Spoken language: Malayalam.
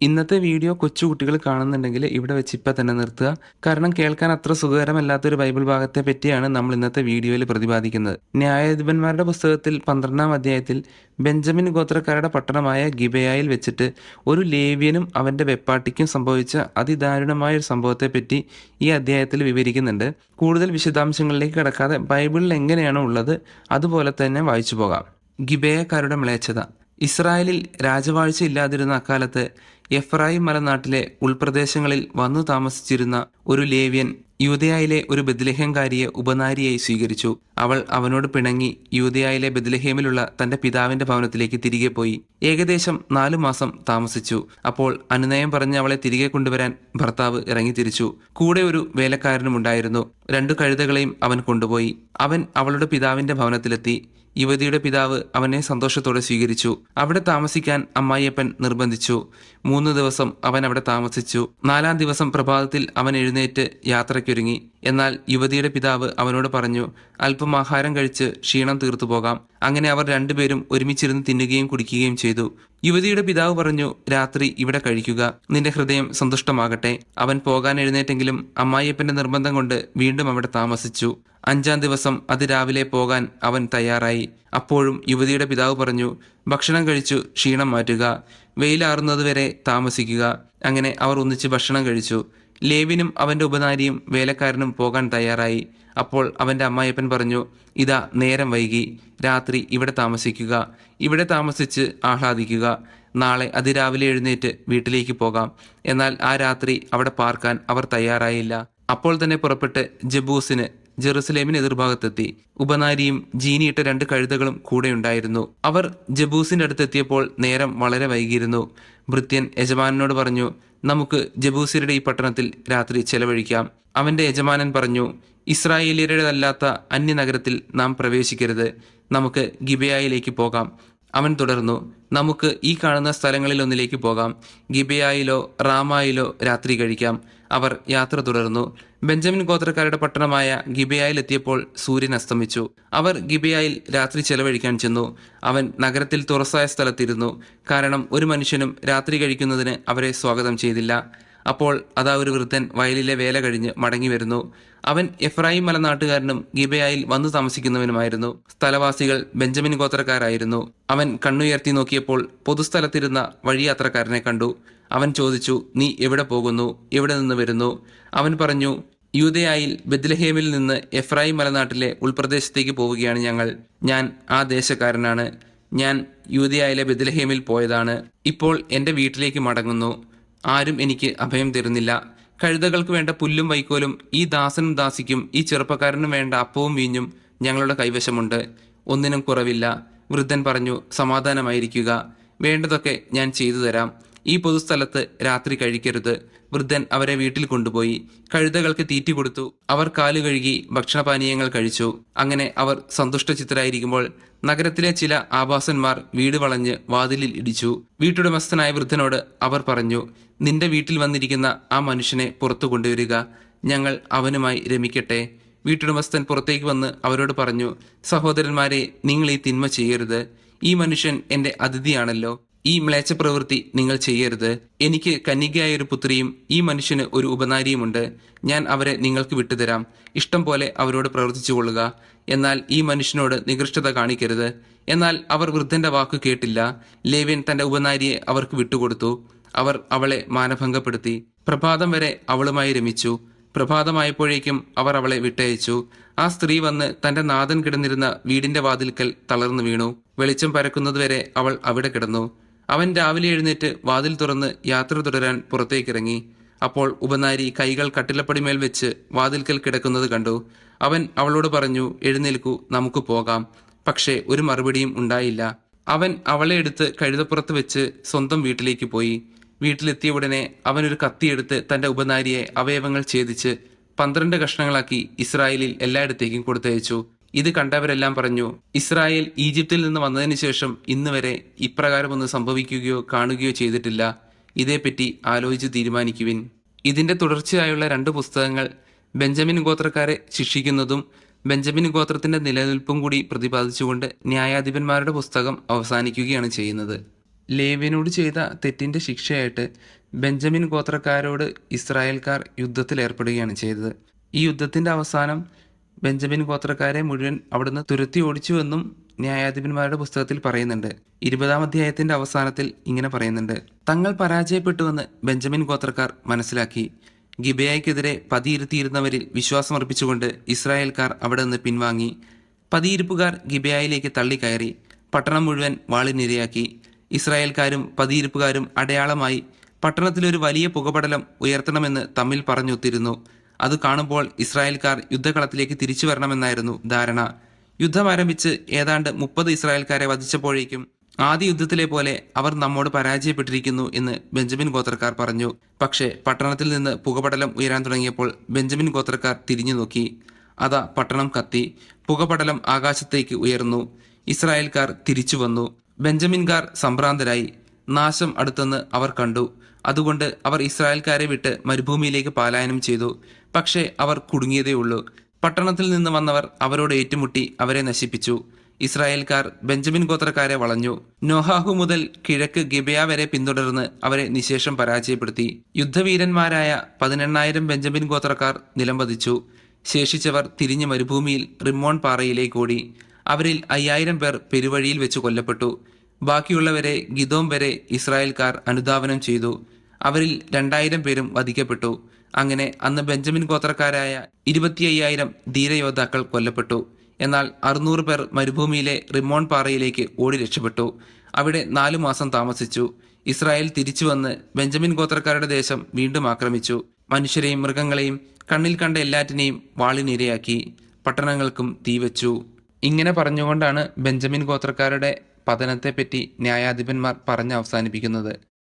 ഇന്നത്തെ വീഡിയോ കൊച്ചു കുട്ടികൾ കാണുന്നുണ്ടെങ്കിൽ ഇവിടെ വെച്ച് ഇപ്പം തന്നെ നിർത്തുക. കാരണം കേൾക്കാൻ അത്ര സുഖകരമല്ലാത്തൊരു ബൈബിൾ ഭാഗത്തെ പറ്റിയാണ് നമ്മൾ ഇന്നത്തെ വീഡിയോയിൽ പ്രതിപാദിക്കുന്നത്. ന്യായാധിപന്മാരുടെ പുസ്തകത്തിൽ പന്ത്രണ്ടാം അധ്യായത്തിൽ ബെഞ്ചമിൻ ഗോത്രക്കാരുടെ പട്ടണമായ ഗിബയായിൽ വെച്ചിട്ട് ഒരു ലേവ്യനും അവന്റെ വെപ്പാട്ടിക്കും സംഭവിച്ച അതിദാരുണമായ ഒരു സംഭവത്തെപ്പറ്റി ഈ അധ്യായത്തിൽ വിവരിക്കുന്നുണ്ട്. കൂടുതൽ വിശദാംശങ്ങളിലേക്ക് കടക്കാതെ ബൈബിളിൽ എങ്ങനെയാണോ ഉള്ളത് അതുപോലെ തന്നെ വായിച്ചു പോകാം. ഗിബേയക്കാരുടെ മ്ലേച്ഛത. ഇസ്രായേലിൽ രാജവാഴ്ച ഇല്ലാതിരുന്ന അക്കാലത്ത് എഫ്രായിം മലനാട്ടിലെ ഉൾപ്രദേശങ്ങളിൽ വന്നു താമസിച്ചിരുന്ന ഒരു ലേവ്യൻ യൂതയായിലെ ഒരു ബദ്ലഹേംകാരിയെ ഉപനാരിയായി സ്വീകരിച്ചു. അവൾ അവനോട് പിണങ്ങി യൂതയായിലെ ബദ്ലഹേമിലുള്ള തന്റെ പിതാവിന്റെ ഭവനത്തിലേക്ക് തിരികെ പോയി. ഏകദേശം നാലു മാസം താമസിച്ചു. അപ്പോൾ അനുനയം പറഞ്ഞ് അവളെ തിരികെ കൊണ്ടുവരാൻ ഭർത്താവ് ഇറങ്ങിത്തിരിച്ചു കൂടെ ഒരു വേലക്കാരനും ഉണ്ടായിരുന്നു. രണ്ടു കഴുതകളെയും അവൻ കൊണ്ടുപോയി. അവൻ അവളുടെ പിതാവിന്റെ ഭവനത്തിലെത്തി. യുവതിയുടെ പിതാവ് അവനെ സന്തോഷത്തോടെ സ്വീകരിച്ചു. അവിടെ താമസിക്കാൻ അമ്മായിയപ്പൻ നിർബന്ധിച്ചു. മൂന്ന് ദിവസം അവൻ അവിടെ താമസിച്ചു. നാലാം ദിവസം പ്രഭാതത്തിൽ അവൻ എഴുന്നേറ്റ് യാത്രയ്ക്കൊരുങ്ങി. എന്നാൽ യുവതിയുടെ പിതാവ് അവനോട് പറഞ്ഞു അല്പം ആഹാരം കഴിച്ച് ക്ഷീണം തീർത്തു പോകാം. അങ്ങനെ അവർ രണ്ടുപേരും ഒരുമിച്ചിരുന്ന് തിന്നുകയും കുടിക്കുകയും ചെയ്തു. യുവതിയുടെ പിതാവ് പറഞ്ഞു രാത്രി ഇവിടെ കഴിക്കുക. നിന്റെ ഹൃദയം സന്തുഷ്ടമാകട്ടെ. അവൻ പോകാൻ എഴുന്നേറ്റെങ്കിലും അമ്മായിയപ്പന്റെ നിർബന്ധം കൊണ്ട് വീണ്ടും അവിടെ താമസിച്ചു. അഞ്ചാം ദിവസം അതിരാവിലെ പോകാൻ അവൻ തയ്യാറായി. അപ്പോഴും യുവതിയുടെ പിതാവ് പറഞ്ഞു ഭക്ഷണം കഴിച്ചു ക്ഷീണം മാറ്റുക. വെയിലാറുന്നതുവരെ താമസിക്കുക. അങ്ങനെ അവർ ഒന്നിച്ച് ഭക്ഷണം കഴിച്ചു. ലേവിനും അവന്റെ ഉപനാരിയും വേലക്കാരനും പോകാൻ തയ്യാറായി. അപ്പോൾ അവന്റെ അമ്മായിയപ്പൻ പറഞ്ഞു ഇതാ നേരം വൈകി. രാത്രി ഇവിടെ താമസിക്കുക. ഇവിടെ താമസിച്ച് ആഹ്ലാദിക്കുക. നാളെ അതിരാവിലെ എഴുന്നേറ്റ് വീട്ടിലേക്ക് പോകാം. എന്നാൽ ആ രാത്രി അവിടെ പാർക്കാൻ അവർ തയ്യാറായില്ല. അപ്പോൾ തന്നെ പുറപ്പെട്ട് ജബൂസിന് ജെറുസലേമിന് എതിർഭാഗത്തെത്തി. ഉപനാരിയും ജീനിയിട്ട രണ്ട് കഴുതകളും കൂടെയുണ്ടായിരുന്നു അവർ ജബൂസിന്റെ അടുത്തെത്തിയപ്പോൾ നേരം വളരെ വൈകിയിരുന്നു. ഭൃത്യൻ യജമാനനോട് പറഞ്ഞു നമുക്ക് ജബൂസിയുടെ ഈ പട്ടണത്തിൽ രാത്രി ചെലവഴിക്കാം. അവന്റെ യജമാനൻ പറഞ്ഞു ഇസ്രായേലിയരുടേതല്ലാത്ത അന്യനഗരത്തിൽ നാം പ്രവേശിക്കരുത്. നമുക്ക് ഗിബയായിലേക്ക് പോകാം. അവൻ തുടർന്നു നമുക്ക് ഈ കാണുന്ന സ്ഥലങ്ങളിലൊന്നിലേക്ക് പോകാം. ഗിബയായിലോ റാമായിലോ രാത്രി കഴിക്കാം. അവർ യാത്ര തുടർന്നു. ബെഞ്ചമിൻ ഗോത്രക്കാരുടെ പട്ടണമായ ഗിബയായിൽ എത്തിയപ്പോൾ സൂര്യൻ അസ്തമിച്ചു. അവർ ഗിബയായിൽ രാത്രി ചെലവഴിക്കാൻ ചെന്നു. അവൻ നഗരത്തിൽ തുറസായ സ്ഥലത്തിരുന്നു. കാരണം ഒരു മനുഷ്യനും രാത്രി കഴിക്കുന്നതിന് അവരെ സ്വാഗതം ചെയ്തില്ല. അപ്പോൾ അതാ ഒരു വൃദ്ധൻ വയലിലെ വേല കഴിഞ്ഞ് മടങ്ങി വരുന്നു. അവൻ എഫ്രായിം മലനാട്ടുകാരനും ഗിബയായിൽ വന്നു താമസിക്കുന്നവനുമായിരുന്നു. സ്ഥലവാസികൾ ബെഞ്ചമിൻ ഗോത്രക്കാരായിരുന്നു. അവൻ കണ്ണുയർത്തി നോക്കിയപ്പോൾ പൊതുസ്ഥലത്തിരുന്ന വഴിയാത്രക്കാരനെ കണ്ടു. അവൻ ചോദിച്ചു നീ എവിടെ പോകുന്നു? എവിടെ നിന്ന് വരുന്നു? അവൻ പറഞ്ഞു യൂതയായിൽ ബദ്ലഹേമിൽ നിന്ന് എഫ്രായിം മലനാട്ടിലെ ഉൾപ്രദേശത്തേക്ക് പോവുകയാണ് ഞങ്ങൾ. ഞാൻ ആ ദേശക്കാരനാണ്. ഞാൻ യൂതയായിലെ ബദ്ലഹേമിൽ പോയതാണ്. ഇപ്പോൾ എന്റെ വീട്ടിലേക്ക് മടങ്ങുന്നു. ആരും എനിക്ക് അഭയം തരുന്നില്ല. കഴുതകൾക്ക് വേണ്ട പുല്ലും വൈക്കോലും ഈ ദാസനും ദാസിക്കും ഈ ചെറുപ്പക്കാരനും വേണ്ട അപ്പവും വീഞ്ഞും ഞങ്ങളുടെ കൈവശമുണ്ട്. ഒന്നിനും കുറവില്ല. വൃദ്ധൻ പറഞ്ഞു സമാധാനമായിരിക്കുക. വേണ്ടതൊക്കെ ഞാൻ ചെയ്തു തരാം. ഈ പൊതുസ്ഥലത്ത് രാത്രി കഴിക്കരുത്. വൃദ്ധൻ അവരെ വീട്ടിൽ കൊണ്ടുപോയി കഴുതകൾക്ക് തീറ്റി കൊടുത്തു. അവർ കാലു കഴുകി ഭക്ഷണപാനീയങ്ങൾ കഴിച്ചു. അങ്ങനെ അവർ സന്തുഷ്ടചിത്തരായിരിക്കുമ്പോൾ നഗരത്തിലെ ചില ആഭാസന്മാർ വീട് വളഞ്ഞ് വാതിലിൽ ഇടിച്ചു. വീട്ടുടമസ്ഥനായ വൃദ്ധനോട് അവർ പറഞ്ഞു നിന്റെ വീട്ടിൽ വന്നിരിക്കുന്ന ആ മനുഷ്യനെ പുറത്തു കൊണ്ടുവരിക. ഞങ്ങൾ അവനുമായി രമിക്കട്ടെ. വീട്ടുടമസ്ഥൻ പുറത്തേക്ക് വന്ന് അവരോട് പറഞ്ഞു സഹോദരന്മാരെ നിങ്ങൾ ഈ തിന്മ ചെയ്യരുത്. ഈ മനുഷ്യൻ എന്റെ അതിഥിയാണല്ലോ. ഈ മ്ലേച്ഛ പ്രവൃത്തി നിങ്ങൾ ചെയ്യരുത്. എനിക്ക് കന്യകയായ ഒരു പുത്രിയും ഈ മനുഷ്യന് ഒരു ഉപനാരിയുമുണ്ട്. ഞാൻ അവരെ നിങ്ങൾക്ക് വിട്ടുതരാം. ഇഷ്ടം പോലെ അവരോട് പ്രവർത്തിച്ചു കൊള്ളുക. എന്നാൽ ഈ മനുഷ്യനോട് നികൃഷ്ടത കാണിക്കരുത്. എന്നാൽ അവർ വൃദ്ധന്റെ വാക്ക് കേട്ടില്ല. ലേവ്യൻ തന്റെ ഉപനാരിയെ അവർക്ക് വിട്ടുകൊടുത്തു. അവർ അവളെ മാനഭംഗപ്പെടുത്തി. പ്രഭാതം വരെ അവളുമായി രമിച്ചു. പ്രഭാതമായപ്പോഴേക്കും അവർ അവളെ വിട്ടയച്ചു. ആ സ്ത്രീ വന്ന് തന്റെ നാഥൻ കിടന്നിരുന്ന വീടിന്റെ വാതിൽക്കൽ തളർന്നു വീണു. വെളിച്ചം പരക്കുന്നതുവരെ അവൾ അവിടെ കിടന്നു. അവൻ രാവിലെ എഴുന്നേറ്റ് വാതിൽ തുറന്ന് യാത്ര തുടരാൻ പുറത്തേക്കിറങ്ങി. അപ്പോൾ ഉപനാരി കൈകൾ കട്ടിലപ്പടിമേൽ വെച്ച് വാതിൽക്കൽ കിടക്കുന്നത് കണ്ടു. അവൻ അവളോട് പറഞ്ഞു എഴുന്നേൽക്കൂ നമുക്ക് പോകാം. പക്ഷേ ഒരു മറുപടിയും ഉണ്ടായില്ല. അവൻ അവളെ എടുത്ത് കഴുതപ്പുറത്ത് വെച്ച് സ്വന്തം വീട്ടിലേക്ക് പോയി. വീട്ടിലെത്തിയ ഉടനെ അവൻ ഒരു കത്തിയെടുത്ത് തന്റെ ഉപനാരിയെ അവയവങ്ങൾ ഛേദിച്ച് പന്ത്രണ്ട് കഷ്ണങ്ങളാക്കി ഇസ്രായേലിൽ എല്ലായിടത്തേക്കും കൊടുത്തയച്ചു. ഇത് കണ്ടവരെല്ലാം പറഞ്ഞു ഇസ്രായേൽ ഈജിപ്തിൽ നിന്ന് വന്നതിന് ശേഷം ഇന്ന് വരെ ഇപ്രകാരമൊന്നും സംഭവിക്കുകയോ കാണുകയോ ചെയ്തിട്ടില്ല. ഇതേപ്പറ്റി ആലോചിച്ച് തീരുമാനിക്കുവിൻ. ഇതിന്റെ തുടർച്ചയായുള്ള രണ്ട് പുസ്തകങ്ങൾ ബെഞ്ചമിൻ ഗോത്രക്കാരെ ശിക്ഷിക്കുന്നതും ബെഞ്ചമിൻ ഗോത്രത്തിന്റെ നിലനിൽപ്പും കൂടി പ്രതിപാദിച്ചുകൊണ്ട് ന്യായാധിപന്മാരുടെ പുസ്തകം അവസാനിക്കുകയാണ് ചെയ്യുന്നത്. ലേവ്യനോട് ചെയ്ത തെറ്റിന്റെ ശിക്ഷയായിട്ട് ബെഞ്ചമിൻ ഗോത്രക്കാരോട് ഇസ്രായേൽക്കാർ യുദ്ധത്തിൽ ഏർപ്പെടുകയാണ് ചെയ്തത്. ഈ യുദ്ധത്തിന്റെ അവസാനം ബെഞ്ചമിൻ ഗോത്രക്കാരെ മുഴുവൻ അവിടുന്ന് തുരത്തി ഓടിച്ചുവെന്നും ന്യായാധിപന്മാരുടെ പുസ്തകത്തിൽ പറയുന്നുണ്ട്. ഇരുപതാം അധ്യായത്തിന്റെ അവസാനത്തിൽ ഇങ്ങനെ പറയുന്നുണ്ട്. തങ്ങൾ പരാജയപ്പെട്ടുവെന്ന് ബെഞ്ചമിൻ ഗോത്രക്കാർ മനസ്സിലാക്കി. ഗിബയായ്ക്കെതിരെ പതിയിരുത്തിയിരുന്നവരിൽ വിശ്വാസമർപ്പിച്ചുകൊണ്ട് ഇസ്രായേൽക്കാർ അവിടെ നിന്ന് പിൻവാങ്ങി. പതിയിരിപ്പുകാർ ഗിബയായിലേക്ക് തള്ളിക്കയറി. പട്ടണം മുഴുവൻ വാളിനിരയാക്കി. ഇസ്രായേൽക്കാരും പതിയിരിപ്പുകാരും അടയാളമായി പട്ടണത്തിലൊരു വലിയ പുകപടലം ഉയർത്തണമെന്ന് തമ്മിൽ പറഞ്ഞൊത്തിരുന്നു. അത് കാണുമ്പോൾ ഇസ്രായേൽക്കാർ യുദ്ധകളത്തിലേക്ക് തിരിച്ചു വരണമെന്നായിരുന്നു ധാരണ. യുദ്ധം ആരംഭിച്ച് ഏതാണ്ട് മുപ്പത് ഇസ്രായേൽക്കാരെ വധിച്ചപ്പോഴേക്കും ആദ്യ യുദ്ധത്തിലെ പോലെ അവർ നമ്മോട് പരാജയപ്പെട്ടിരിക്കുന്നു എന്ന് ബെഞ്ചമിൻ ഗോത്രക്കാർ പറഞ്ഞു. പക്ഷേ പട്ടണത്തിൽ നിന്ന് പുകപടലം ഉയരാൻ തുടങ്ങിയപ്പോൾ ബെഞ്ചമിൻ ഗോത്രക്കാർ തിരിഞ്ഞു നോക്കി. അതാ പട്ടണം കത്തി. പുകപടലം ആകാശത്തേക്ക് ഉയർന്നു. ഇസ്രായേൽക്കാർ തിരിച്ചു വന്നു. ബെഞ്ചമിൻകാർ സംഭ്രാന്തരായി. നാശം അടുത്തെന്ന് അവർ കണ്ടു. അതുകൊണ്ട് അവർ ഇസ്രായേൽക്കാരെ വിട്ട് മരുഭൂമിയിലേക്ക് പലായനം ചെയ്തു. പക്ഷേ അവർ കുടുങ്ങിയതേയുള്ളൂ പട്ടണത്തിൽ നിന്ന് വന്നവർ അവരോട് ഏറ്റുമുട്ടി അവരെ നശിപ്പിച്ചു. ഇസ്രായേൽക്കാർ ബെഞ്ചമിൻ ഗോത്രക്കാരെ വളഞ്ഞു. നോഹാഹു മുതൽ കിഴക്ക് ഗിബയ വരെ പിന്തുടർന്ന് അവരെ നിശേഷം പരാജയപ്പെടുത്തി. യുദ്ധവീരന്മാരായ പതിനെണ്ണായിരം ബെഞ്ചമിൻ ഗോത്രക്കാർ നിലംപതിച്ചു ശേഷിച്ചവർ തിരിഞ്ഞ് മരുഭൂമിയിൽ റിമോൺ പാറയിലേക്ക് ഓടി. അവരിൽ അയ്യായിരം പേർ പെരുവഴിയിൽ വെച്ച് കൊല്ലപ്പെട്ടു. ബാക്കിയുള്ളവരെ ഗിദോം വരെ ഇസ്രായേൽക്കാർ അനുധാവനം ചെയ്തു. അവരിൽ രണ്ടായിരം പേരും വധിക്കപ്പെട്ടു. അങ്ങനെ അന്ന് ബെഞ്ചമിൻ ഗോത്രക്കാരായ ഇരുപത്തി അയ്യായിരം ധീരയോദ്ധാക്കൾ കൊല്ലപ്പെട്ടു. എന്നാൽ അറുന്നൂറ് പേർ മരുഭൂമിയിലെ റിമോൺ പാറയിലേക്ക് ഓടി രക്ഷപ്പെട്ടു. അവിടെ നാലു മാസം താമസിച്ചു. ഇസ്രായേൽ തിരിച്ചു വന്ന് ബെഞ്ചമിൻ ഗോത്രക്കാരുടെ ദേശം വീണ്ടും ആക്രമിച്ചു. മനുഷ്യരെയും മൃഗങ്ങളെയും കണ്ണിൽ കണ്ട എല്ലാറ്റിനെയും വാളിനിരയാക്കി. പട്ടണങ്ങൾക്കും തീവച്ചു. ഇങ്ങനെ പറഞ്ഞുകൊണ്ടാണ് ബെഞ്ചമിൻ ഗോത്രക്കാരുടെ പതനത്തെപ്പറ്റി ന്യായാധിപന്മാർ പറഞ്ഞ് അവസാനിപ്പിക്കുന്നത്